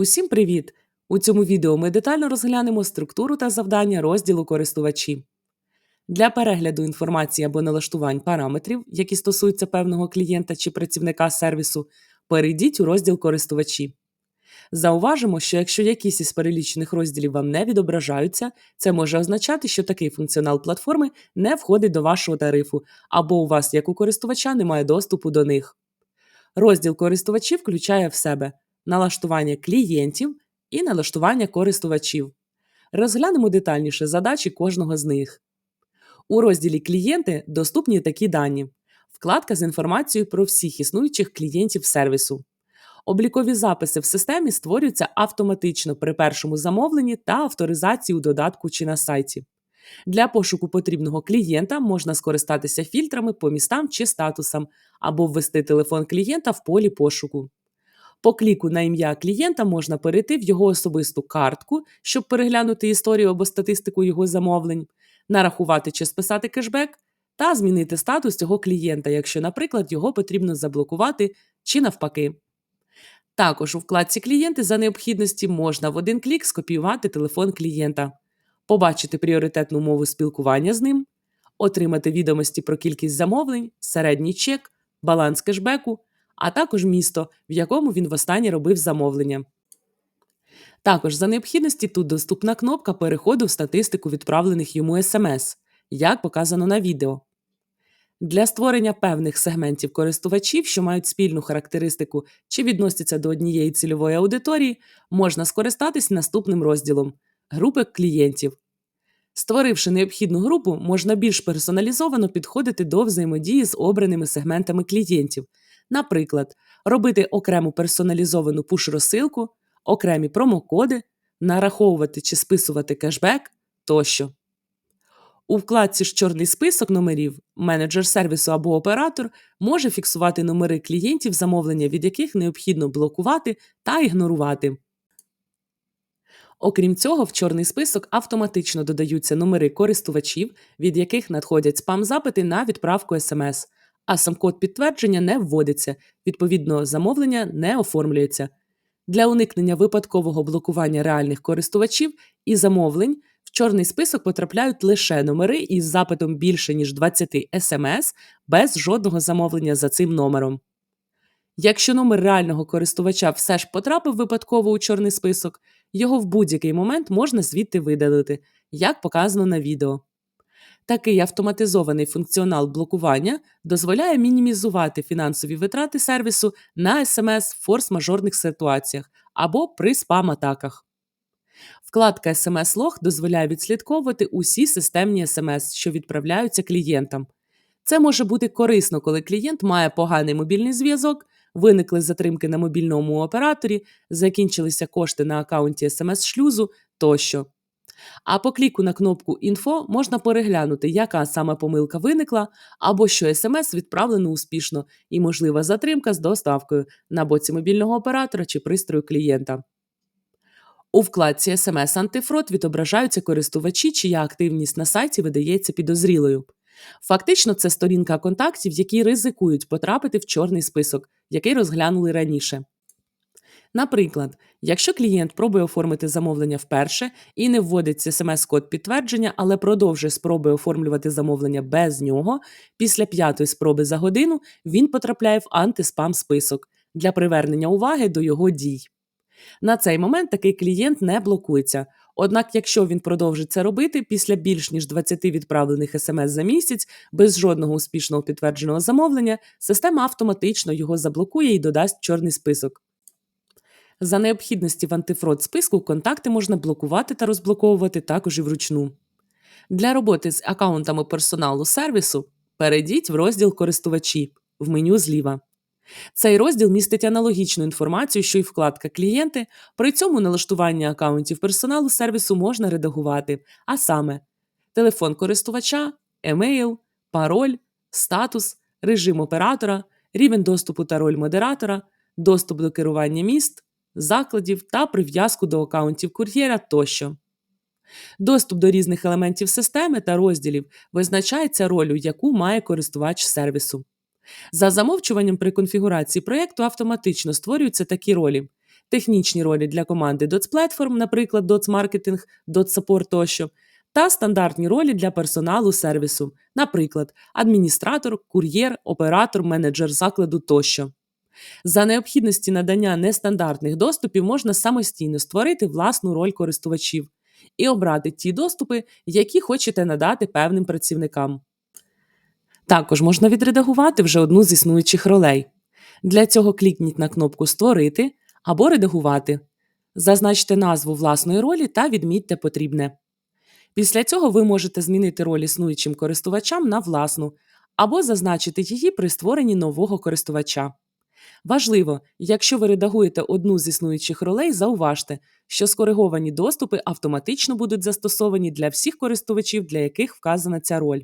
Усім привіт! У цьому відео ми детально розглянемо структуру та завдання розділу користувачі. Для перегляду інформації або налаштувань параметрів, які стосуються певного клієнта чи працівника сервісу, перейдіть у розділ користувачі. Зауважимо, що якщо якісь із перелічених розділів вам не відображаються, це може означати, що такий функціонал платформи не входить до вашого тарифу, або у вас, як у користувача, немає доступу до них. Розділ користувачів включає в себе налаштування клієнтів і налаштування користувачів. Розглянемо детальніше задачі кожного з них. У розділі Клієнти доступні такі дані: вкладка з інформацією про всіх існуючих клієнтів сервісу. Облікові записи в системі створюються автоматично при першому замовленні та авторизації у додатку чи на сайті. Для пошуку потрібного клієнта можна скористатися фільтрами по містам чи статусам або ввести телефон клієнта в полі пошуку. По кліку на ім'я клієнта можна перейти в його особисту картку, щоб переглянути історію або статистику його замовлень, нарахувати чи списати кешбек та змінити статус цього клієнта, якщо, наприклад, його потрібно заблокувати чи навпаки. Також у вкладці Клієнти за необхідності можна в один клік скопіювати телефон клієнта, побачити пріоритетну мову спілкування з ним, отримати відомості про кількість замовлень, середній чек, баланс кешбеку, а також місто, в якому він востаннє робив замовлення. Також за необхідності тут доступна кнопка переходу в статистику відправлених йому смс, як показано на відео. Для створення певних сегментів користувачів, що мають спільну характеристику чи відносяться до однієї цільової аудиторії, можна скористатись наступним розділом групи клієнтів. Створивши необхідну групу, можна більш персоналізовано підходити до взаємодії з обраними сегментами клієнтів, наприклад, робити окрему персоналізовану пуш-розсилку, окремі промокоди, нараховувати чи списувати кешбек тощо. У вкладці ж чорний список номерів менеджер сервісу або оператор може фіксувати номери клієнтів, замовлення від яких необхідно блокувати та ігнорувати. Окрім цього, в чорний список автоматично додаються номери користувачів, від яких надходять спам-запити на відправку смс, а сам код підтвердження не вводиться, відповідно, замовлення не оформлюється. Для уникнення випадкового блокування реальних користувачів і замовлень в чорний список потрапляють лише номери із запитом більше ніж 20 смс без жодного замовлення за цим номером. Якщо номер реального користувача все ж потрапив випадково у чорний список, його в будь-який момент можна звідти видалити, як показано на відео. Такий автоматизований функціонал блокування дозволяє мінімізувати фінансові витрати сервісу на смс в форс-мажорних ситуаціях або при спам-атаках. Вкладка SMS Log дозволяє відслідковувати усі системні смс, що відправляються клієнтам. Це може бути корисно, коли клієнт має поганий мобільний зв'язок, виникли затримки на мобільному операторі, закінчилися кошти на аккаунті смс-шлюзу тощо. А по кліку на кнопку Інфо можна переглянути, яка саме помилка виникла, або що смс відправлено успішно і можлива затримка з доставкою на боці мобільного оператора чи пристрою клієнта. У вкладці SMS антифрод відображаються користувачі, чия активність на сайті видається підозрілою. Фактично, це сторінка контактів, які ризикують потрапити в чорний список, який розглянули раніше. Наприклад, якщо клієнт пробує оформити замовлення вперше і не вводить смс-код підтвердження, але продовжує спроби оформлювати замовлення без нього, після п'ятої спроби за годину він потрапляє в антиспам список для привернення уваги до його дій. На цей момент такий клієнт не блокується. Однак, якщо він продовжить це робити після більш ніж 20 відправлених смс за місяць без жодного успішного підтвердженого замовлення, система автоматично його заблокує і додасть чорний список. За необхідності в антифрод списку контакти можна блокувати та розблоковувати також і вручну. Для роботи з аккаунтами персоналу сервісу перейдіть в розділ Користувачі в меню зліва. Цей розділ містить аналогічну інформацію, що й вкладка Клієнти, при цьому налаштування аккаунтів персоналу сервісу можна редагувати, а саме телефон користувача, емейл, пароль, статус, режим оператора, рівень доступу та роль модератора, доступ до керування міст, закладів та прив'язку до аккаунтів кур'єра тощо. Доступ до різних елементів системи та розділів визначається ролью, яку має користувач сервісу. За замовчуванням при конфігурації проєкту автоматично створюються такі ролі: технічні ролі для команди DOTS-платформ, наприклад, DOTS Marketing, DOTS Support тощо, та стандартні ролі для персоналу сервісу, наприклад, адміністратор, кур'єр, оператор, менеджер закладу тощо. За необхідності надання нестандартних доступів можна самостійно створити власну роль користувачів і обрати ті доступи, які хочете надати певним працівникам. Також можна відредагувати вже одну з існуючих ролей. Для цього клікніть на кнопку Створити або Редагувати. Зазначте назву власної ролі та відмітьте потрібне. Після цього ви можете змінити роль існуючим користувачам на власну або зазначити її при створенні нового користувача. Важливо, якщо ви редагуєте одну з існуючих ролей, зауважте, що скориговані доступи автоматично будуть застосовані для всіх користувачів, для яких вказана ця роль.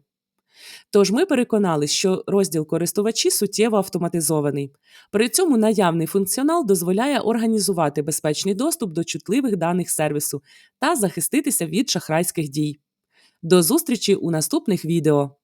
Тож ми переконали, що розділ користувачі суттєво автоматизований. При цьому наявний функціонал дозволяє організувати безпечний доступ до чутливих даних сервісу та захиститися від шахрайських дій. До зустрічі у наступних відео!